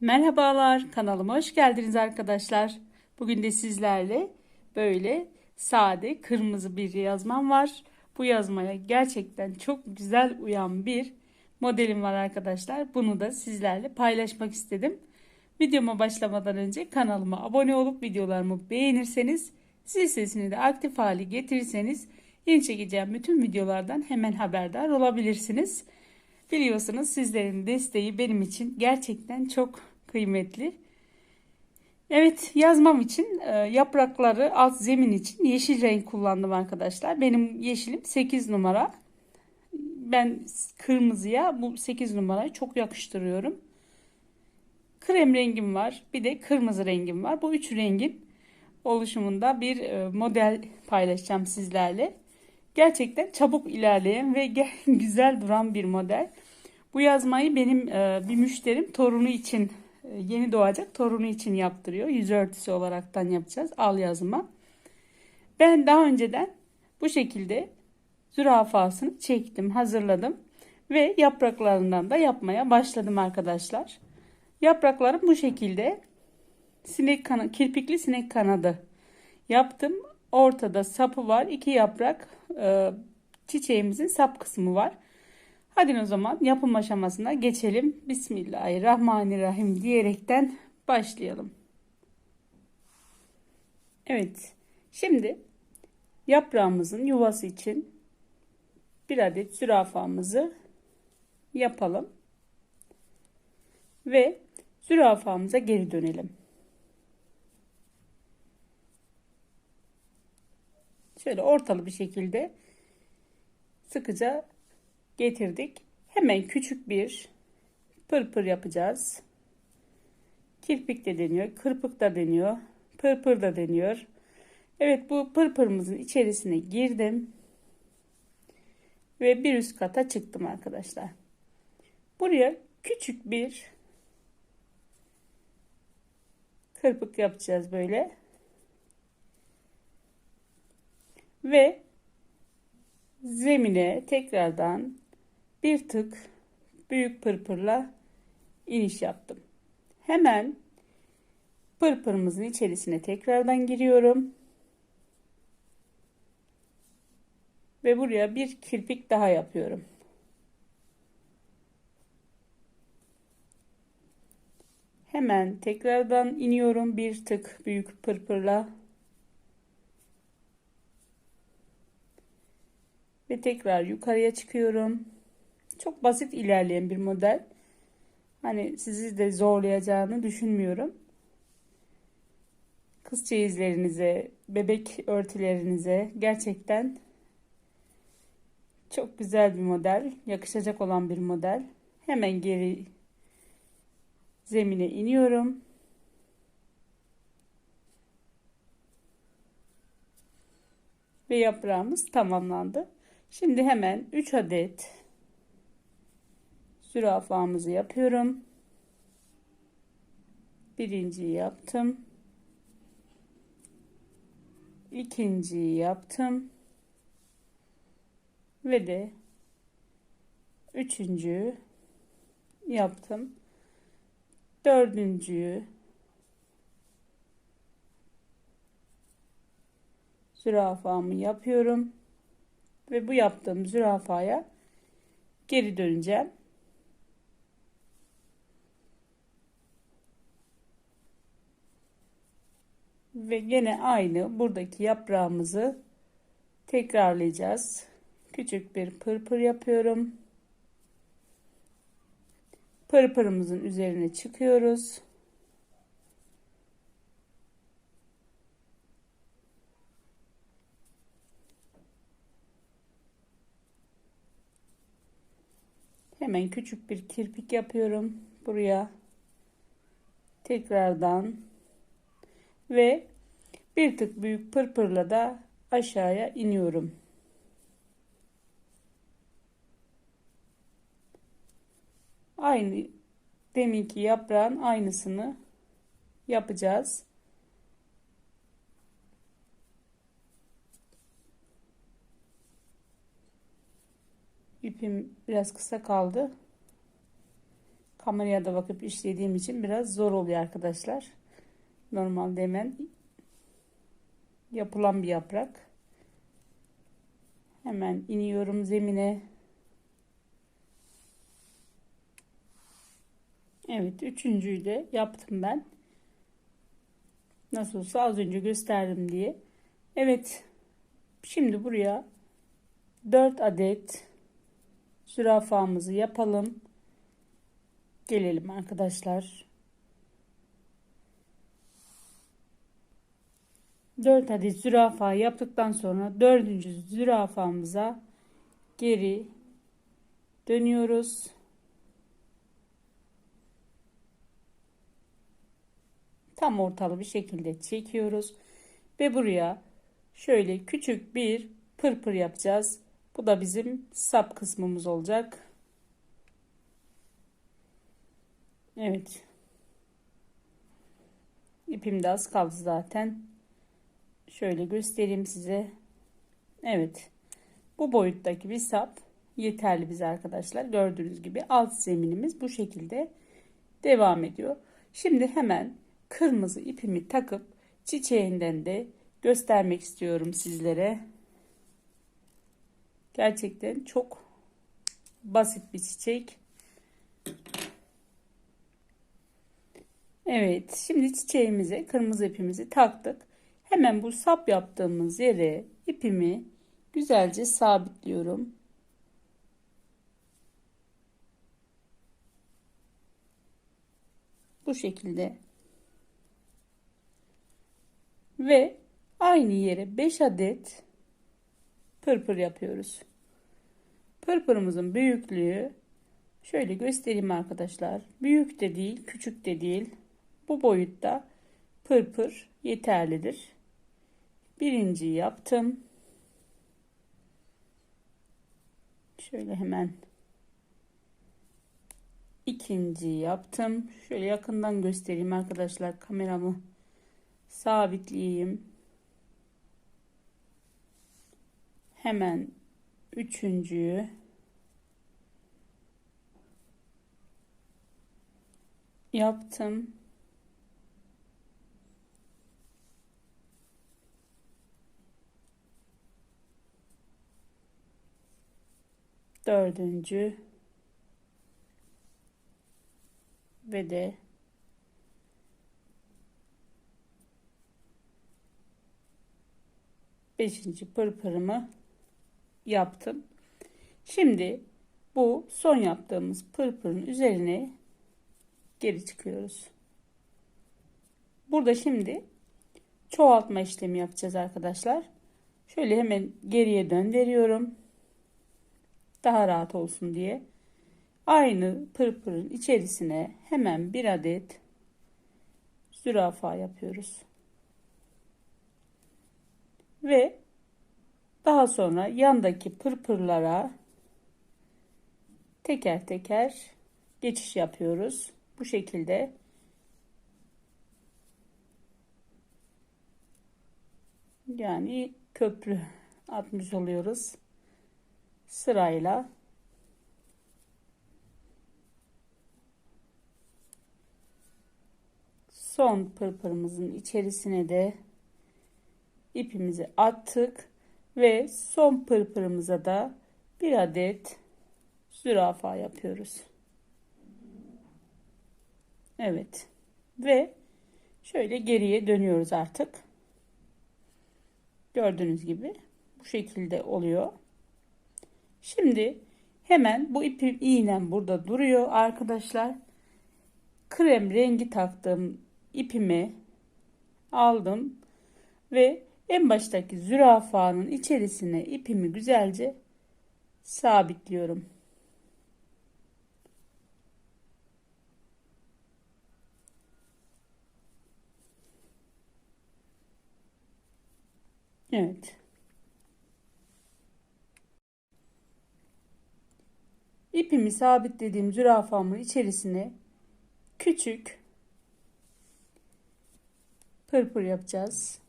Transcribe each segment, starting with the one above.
Merhabalar, kanalıma hoş geldiniz arkadaşlar. Bugün de sizlerle böyle sade kırmızı bir yazmam var. Bu yazmaya gerçekten çok güzel uyan bir modelim var arkadaşlar. Bunu da sizlerle paylaşmak istedim. Videoma başlamadan önce kanalıma abone olup videolarımı beğenirseniz, zil sesini de aktif hale getirirseniz yeni çekeceğim bütün videolardan hemen haberdar olabilirsiniz. Biliyorsunuz sizlerin desteği benim için gerçekten çok kıymetli. Evet yazmam için e, yaprakları alt zemin için yeşil renk kullandım arkadaşlar. Benim yeşilim 8 numara. Ben kırmızıya bu 8 numarayı çok yakıştırıyorum. Krem rengim var. Bir de kırmızı rengim var. Bu üç rengin oluşumunda bir e, model paylaşacağım sizlerle. Gerçekten çabuk ilerleyen ve güzel duran bir model. Bu yazmayı benim e, bir müşterim torunu için e, yeni doğacak torunu için yaptırıyor. Yüz örtüsü olaraktan yapacağız. Al yazma. Ben daha önceden bu şekilde zürafasını çektim, hazırladım ve yapraklarından da yapmaya başladım arkadaşlar. Yapraklarım bu şekilde sinek kana kirpikli sinek kanadı yaptım. Ortada sapı var. iki yaprak e, çiçeğimizin sap kısmı var. Hadi o zaman yapım aşamasına geçelim. Bismillahirrahmanirrahim diyerekten başlayalım. Evet. Şimdi yaprağımızın yuvası için bir adet zürafamızı yapalım. Ve zürafamıza geri dönelim. Şöyle ortalı bir şekilde sıkıca getirdik. Hemen küçük bir pırpır yapacağız. Kirpik de deniyor, kırpık da deniyor, pırpır da deniyor. Evet bu pırpırımızın içerisine girdim. Ve bir üst kata çıktım arkadaşlar. Buraya küçük bir kırpık yapacağız böyle. Ve zemine tekrardan bir tık büyük pırpırla iniş yaptım. Hemen pırpırımızın içerisine tekrardan giriyorum. Ve buraya bir kirpik daha yapıyorum. Hemen tekrardan iniyorum bir tık büyük pırpırla. Ve tekrar yukarıya çıkıyorum. Çok basit ilerleyen bir model. Hani sizi de zorlayacağını düşünmüyorum. Kız çeyizlerinize, bebek örtülerinize gerçekten çok güzel bir model. Yakışacak olan bir model. Hemen geri zemine iniyorum. Ve yaprağımız tamamlandı. Şimdi hemen 3 adet zürafamızı yapıyorum. Birinciyi yaptım. İkinciyi yaptım. Ve de üçüncüyü yaptım. Dördüncüyü zürafamı yapıyorum. Ve bu yaptığım zürafaya geri döneceğim. Ve gene aynı buradaki yaprağımızı tekrarlayacağız. Küçük bir pırpır yapıyorum. Pırpırımızın üzerine çıkıyoruz. Hemen küçük bir kirpik yapıyorum buraya. Tekrardan ve bir tık büyük pırpırla da aşağıya iniyorum. Aynı deminki yaprağın aynısını yapacağız. İpim biraz kısa kaldı. kameraya da bakıp işlediğim için biraz zor oluyor arkadaşlar. Normalde hemen yapılan bir yaprak. Hemen iniyorum zemine. Evet, üçüncüyü de yaptım ben. Nasıl olsa az önce gösterdim diye. Evet, şimdi buraya 4 adet zürafamızı yapalım. Gelelim arkadaşlar. 4 adet zürafa yaptıktan sonra dördüncü zürafamıza geri dönüyoruz. Tam ortalı bir şekilde çekiyoruz ve buraya şöyle küçük bir pırpır yapacağız. Bu da bizim sap kısmımız olacak. Evet. İpim de az kaldı zaten. Şöyle göstereyim size. Evet. Bu boyuttaki bir sap yeterli bize arkadaşlar. Gördüğünüz gibi alt zeminimiz bu şekilde devam ediyor. Şimdi hemen kırmızı ipimi takıp çiçeğinden de göstermek istiyorum sizlere. Gerçekten çok basit bir çiçek. Evet, şimdi çiçeğimize kırmızı ipimizi taktık. Hemen bu sap yaptığımız yere ipimi güzelce sabitliyorum. Bu şekilde. Ve aynı yere 5 adet pırpır yapıyoruz. Pırpırımızın büyüklüğü şöyle göstereyim arkadaşlar. Büyük de değil, küçük de değil. Bu boyutta pırpır yeterlidir. Birinci yaptım. Şöyle hemen ikinci yaptım. Şöyle yakından göstereyim arkadaşlar. Kameramı sabitleyeyim. Hemen üçüncüyü yaptım. Dördüncü ve de beşinci pırpırımı yaptım. Şimdi bu son yaptığımız pırpırın üzerine geri çıkıyoruz. Burada şimdi çoğaltma işlemi yapacağız arkadaşlar. Şöyle hemen geriye döndürüyorum. Daha rahat olsun diye. Aynı pırpırın içerisine hemen bir adet zürafa yapıyoruz. Ve daha sonra yandaki pırpırlara teker teker geçiş yapıyoruz. Bu şekilde yani köprü atmış oluyoruz. Sırayla son pırpırımızın içerisine de ipimizi attık ve son pırpırımıza da bir adet zürafa yapıyoruz. Evet. Ve şöyle geriye dönüyoruz artık. Gördüğünüz gibi bu şekilde oluyor. Şimdi hemen bu ipim iğnem burada duruyor arkadaşlar. Krem rengi taktığım ipimi aldım ve en baştaki zürafanın içerisine ipimi güzelce sabitliyorum. Evet. İpimi sabitlediğim zürafamın içerisine küçük pırpır yapacağız.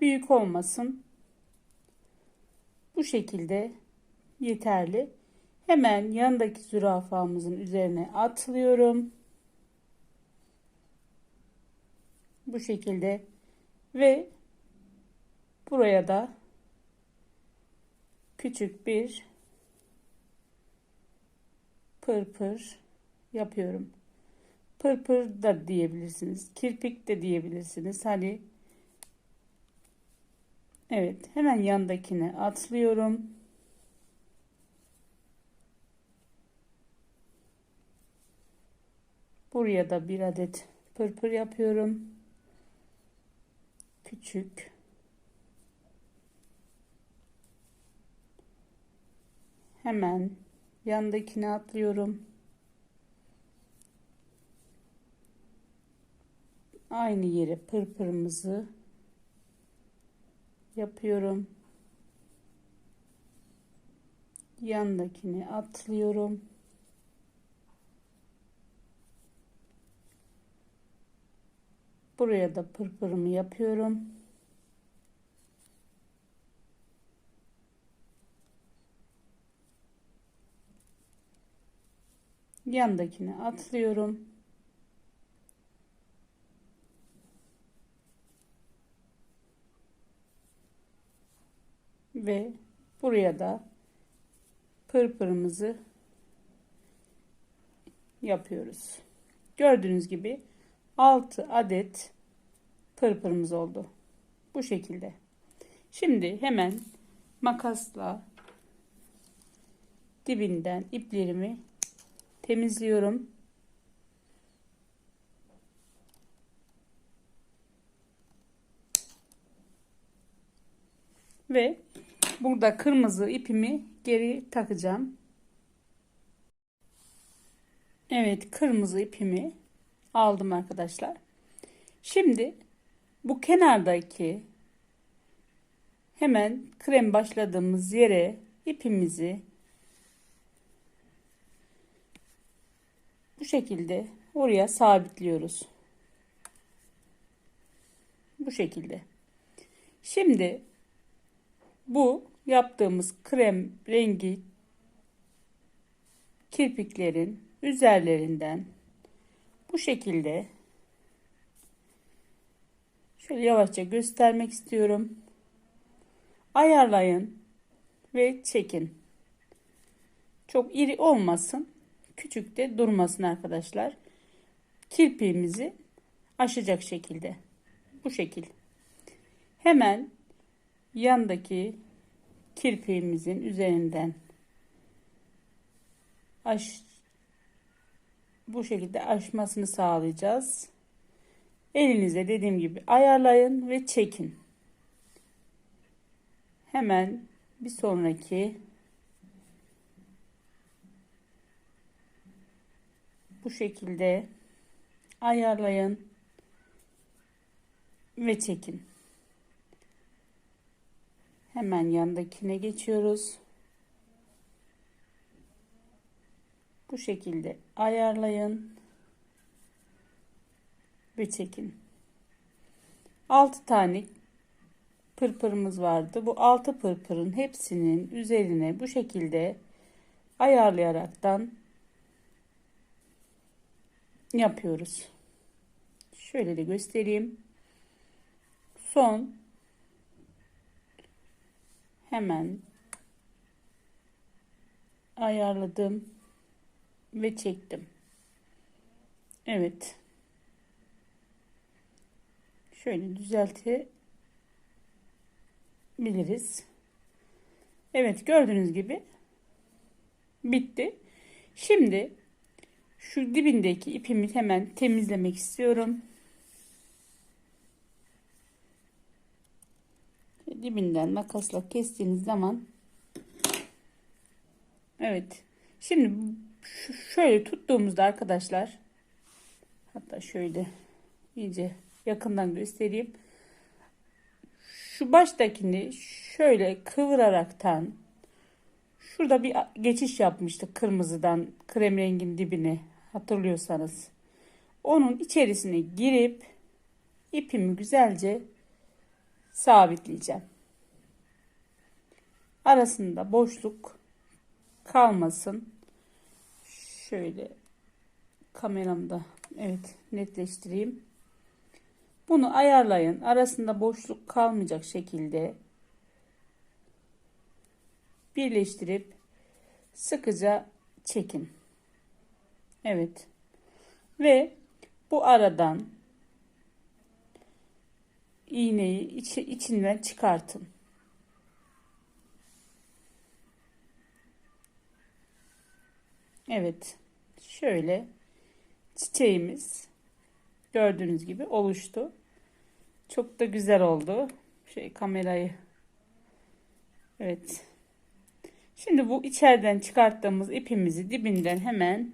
Büyük olmasın. Bu şekilde yeterli. Hemen yanındaki zürafamızın üzerine atlıyorum. Bu şekilde ve buraya da küçük bir pırpır yapıyorum. Pırpır da diyebilirsiniz. Kirpik de diyebilirsiniz. Hani Evet, hemen yandakine atlıyorum. Buraya da bir adet pırpır yapıyorum. Küçük. Hemen yandakine atlıyorum. Aynı yere pırpırımızı yapıyorum. Yandakini atlıyorum. Buraya da pırpırımı yapıyorum. Yandakini atlıyorum. Ve buraya da pırpırımızı yapıyoruz. Gördüğünüz gibi 6 adet pırpırımız oldu. Bu şekilde. Şimdi hemen makasla dibinden iplerimi temizliyorum. Ve burada kırmızı ipimi geri takacağım. Evet kırmızı ipimi aldım arkadaşlar. Şimdi bu kenardaki hemen krem başladığımız yere ipimizi bu şekilde oraya sabitliyoruz. Bu şekilde. Şimdi bu yaptığımız krem rengi kirpiklerin üzerlerinden bu şekilde şöyle yavaşça göstermek istiyorum. Ayarlayın ve çekin. Çok iri olmasın. Küçük de durmasın arkadaşlar. Kirpiğimizi aşacak şekilde. Bu şekil. Hemen yandaki kirpiğimizin üzerinden aş bu şekilde aşmasını sağlayacağız. Elinize dediğim gibi ayarlayın ve çekin. Hemen bir sonraki bu şekilde ayarlayın ve çekin. Hemen yandakine geçiyoruz. Bu şekilde ayarlayın ve çekin. 6 tane pırpırımız vardı. Bu 6 pırpırın hepsinin üzerine bu şekilde ayarlayaraktan yapıyoruz. Şöyle de göstereyim. Son hemen ayarladım ve çektim. Evet. Şöyle düzeltebiliriz. Evet gördüğünüz gibi bitti. Şimdi şu dibindeki ipimi hemen temizlemek istiyorum. Dibinden makasla kestiğiniz zaman evet. Şimdi şöyle tuttuğumuzda arkadaşlar hatta şöyle iyice yakından göstereyim. Şu baştakini şöyle kıvıraraktan şurada bir geçiş yapmıştık kırmızıdan krem rengin dibine hatırlıyorsanız. Onun içerisine girip ipimi güzelce sabitleyeceğim. Arasında boşluk kalmasın. Şöyle kameramda evet netleştireyim. Bunu ayarlayın. Arasında boşluk kalmayacak şekilde birleştirip sıkıca çekin. Evet. Ve bu aradan iğneyi içi, içinden çıkartın. Evet. Şöyle çiçeğimiz gördüğünüz gibi oluştu. Çok da güzel oldu. Şey kamerayı Evet. Şimdi bu içeriden çıkarttığımız ipimizi dibinden hemen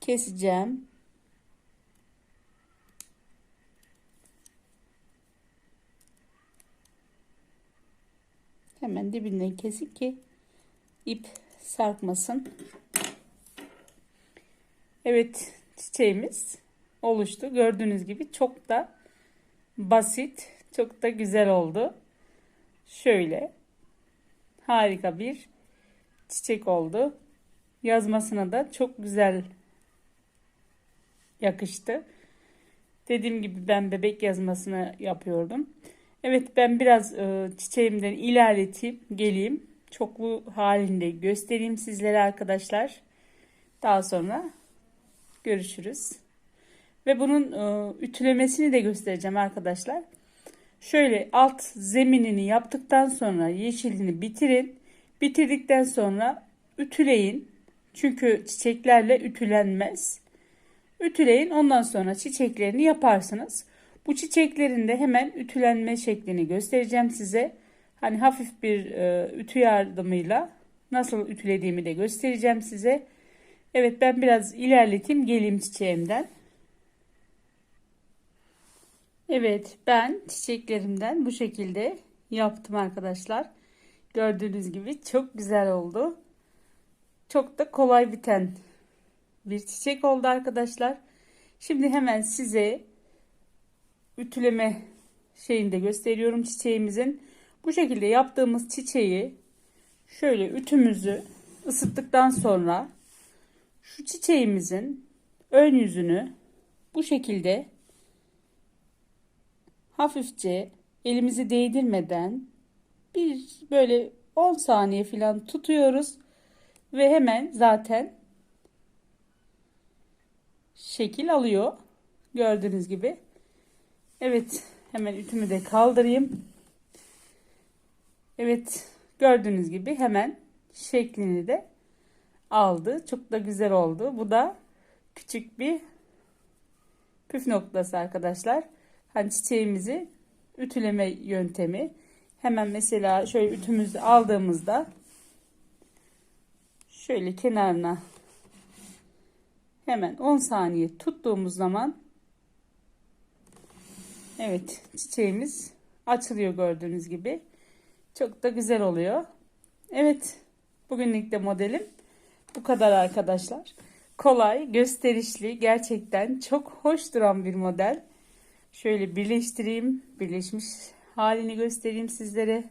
keseceğim. Hemen dibinden kesik ki ip sarkmasın. Evet çiçeğimiz oluştu. Gördüğünüz gibi çok da basit, çok da güzel oldu. Şöyle harika bir çiçek oldu. Yazmasına da çok güzel yakıştı. Dediğim gibi ben bebek yazmasını yapıyordum. Evet ben biraz e, çiçeğimden ilerleteyim geleyim. Çoklu halinde göstereyim sizlere arkadaşlar. Daha sonra görüşürüz. Ve bunun e, ütülemesini de göstereceğim arkadaşlar. Şöyle alt zeminini yaptıktan sonra yeşilini bitirin. Bitirdikten sonra ütüleyin. Çünkü çiçeklerle ütülenmez. Ütüleyin ondan sonra çiçeklerini yaparsınız. Bu çiçeklerin de hemen ütülenme şeklini göstereceğim size. Hani hafif bir e, ütü yardımıyla nasıl ütülediğimi de göstereceğim size. Evet ben biraz ilerleteyim geleyim çiçeğimden. Evet ben çiçeklerimden bu şekilde yaptım arkadaşlar. Gördüğünüz gibi çok güzel oldu. Çok da kolay biten bir çiçek oldu arkadaşlar. Şimdi hemen size ütüleme şeyini de gösteriyorum çiçeğimizin. Bu şekilde yaptığımız çiçeği şöyle ütümüzü ısıttıktan sonra şu çiçeğimizin ön yüzünü bu şekilde hafifçe elimizi değdirmeden bir böyle 10 saniye falan tutuyoruz ve hemen zaten şekil alıyor. Gördüğünüz gibi. Evet, hemen ütümü de kaldırayım. Evet, gördüğünüz gibi hemen şeklini de aldı. Çok da güzel oldu. Bu da küçük bir püf noktası arkadaşlar. Hani çiçeğimizi ütüleme yöntemi. Hemen mesela şöyle ütümüzü aldığımızda şöyle kenarına hemen 10 saniye tuttuğumuz zaman evet çiçeğimiz açılıyor gördüğünüz gibi. Çok da güzel oluyor. Evet bugünlük de modelim bu kadar arkadaşlar. Kolay, gösterişli, gerçekten çok hoş duran bir model. Şöyle birleştireyim. Birleşmiş halini göstereyim sizlere.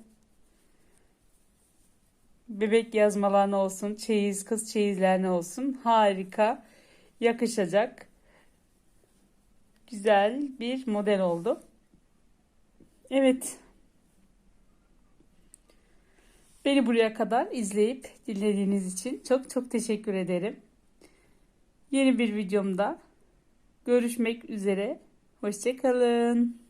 Bebek yazmalarına olsun, çeyiz, kız çeyizlerine olsun. Harika, yakışacak. Güzel bir model oldu. Evet. Beni buraya kadar izleyip dinlediğiniz için çok çok teşekkür ederim. Yeni bir videomda görüşmek üzere. Hoşçakalın.